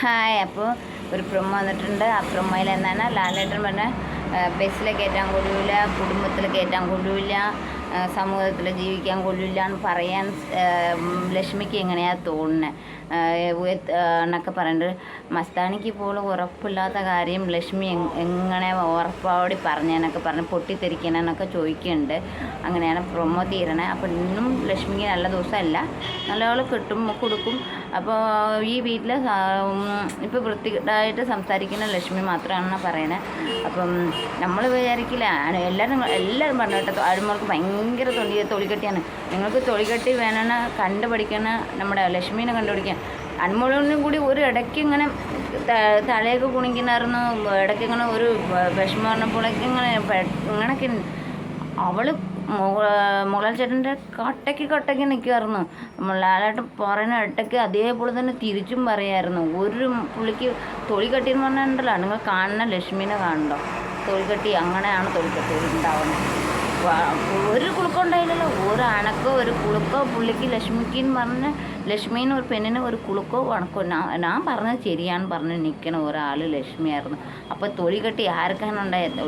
Hi അപ്പോൾ ഒരു promo വന്നിട്ടുണ്ട്. ആ പ്രൊമോയിൽ എന്താണ്? ലാലേട്ടൻ പറഞ്ഞ ബസ്സിൽ കയറ്റാൻ കൂടുതലില്ല കുടുംബത്തിൽ കയറ്റാൻ കൊള്ളില്ല സമൂഹത്തിൽ ജീവിക്കാൻ കൊള്ളില്ല എന്ന് പറയാൻ ലക്ഷ്മിക്ക് എങ്ങനെയാണ് തോന്നുന്നത് എന്നൊക്കെ പറഞ്ഞിട്ട് മസ്താനിക്ക് ഇപ്പോൾ ഉറപ്പില്ലാത്ത കാര്യം ലക്ഷ്മി എങ്- എങ്ങനെ ഉറപ്പോടി പറഞ്ഞെന്നൊക്കെ പറഞ്ഞ് പൊട്ടിത്തെറിക്കണമെന്നൊക്കെ ചോദിക്കുന്നുണ്ട്. അങ്ങനെയാണ് പ്രൊമോ തീരണേ. അപ്പോൾ ഇന്നും ലക്ഷ്മിക്ക് നല്ല ദിവസമല്ല. നല്ലപോലെ കിട്ടും കൊടുക്കും. അപ്പോൾ ഈ വീട്ടിൽ ഇപ്പോൾ വൃത്തികെട്ടായിട്ട് സംസാരിക്കുന്ന ലക്ഷ്മി മാത്രമാണ് പറയണേ. അപ്പം നമ്മൾ വിചാരിക്കില്ല എല്ലാവരും എല്ലാവരും പറഞ്ഞു കേട്ടോ ആഴ്മർക്ക് ഭയങ്കര തൊലി തൊളികെട്ടിയാണ് നിങ്ങൾക്ക് തൊളികെട്ടി വേണമെന്ന് കണ്ടുപഠിക്കണ നമ്മുടെ ലക്ഷ്മീനെ കണ്ടുപിടിക്കാൻ അന്മോളിനും കൂടി ഒരു ഇടയ്ക്ക് ഇങ്ങനെ തലയൊക്കെ കുണിക്കുന്നായിരുന്നു. ഇടയ്ക്ക് ഇങ്ങനെ ഒരു വിഷമം പറഞ്ഞപ്പോഴേക്ക് ഇങ്ങനെ ഇങ്ങനൊക്കെ അവൾ മുകളൽ ചേട്ടന്റെ കട്ടയ്ക്ക് കട്ടയ്ക്ക് നിൽക്കുമായിരുന്നു ലാലായിട്ട് പറയുന്ന ഇട്ടയ്ക്ക് അതേപോലെ തന്നെ തിരിച്ചും പറയായിരുന്നു. ഒരു പുള്ളിക്ക് തൊളി എന്ന് പറഞ്ഞിട്ടുണ്ടല്ലോ. നിങ്ങൾ കാണുന്ന ലക്ഷ്മീനെ കാണണ്ടോ തൊഴിൽക്കട്ടി അങ്ങനെയാണ് തൊളിക്കട്ടി ഉണ്ടാവുന്നത്. ഒരു കുളുക്കം ഉണ്ടായില്ലല്ലോ ഒരു അണക്കോ ഒരു കുളുക്കോ പുള്ളിക്ക് ലക്ഷ്മിക്ക് എന്ന് പറഞ്ഞ ലക്ഷ്മീന് ഒരു പെണ്ണിന് ഒരു കുളുക്കോ വണക്കോ ഞാൻ പറഞ്ഞത് ശരിയാന്ന് പറഞ്ഞ് നിൽക്കണ ഒരാൾ ലക്ഷ്മിയായിരുന്നു. അപ്പോൾ തൊഴിൽക്കട്ടി ആർക്കാണ് ഉണ്ടായത്?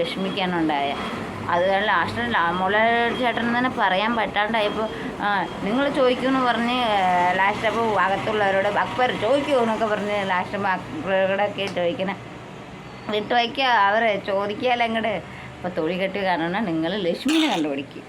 ലക്ഷ്മിക്കാനുണ്ടായ അത് ലാസ്റ്റ് മുള ചേട്ടൻ തന്നെ പറയാൻ പറ്റാണ്ടായപ്പോൾ നിങ്ങൾ ചോദിക്കുമെന്ന് പറഞ്ഞ് ലാസ്റ്റ് അപ്പോൾ അകത്തുള്ളവരോട് അക്ബർ ചോദിക്കൂ എന്നൊക്കെ പറഞ്ഞ് ലാസ്റ്റ് അക്ബറോടൊക്കെ ചോദിക്കണേ. വിട്ടു വയ്ക്കുക അവരെ ചോദിക്കാമല്ലോ അങ്ങോട്ട് അപ്പോൾ തൊഴിൽ കാരണം നിങ്ങൾ ലക്ഷ്മീനെ കണ്ടുപിടിക്കും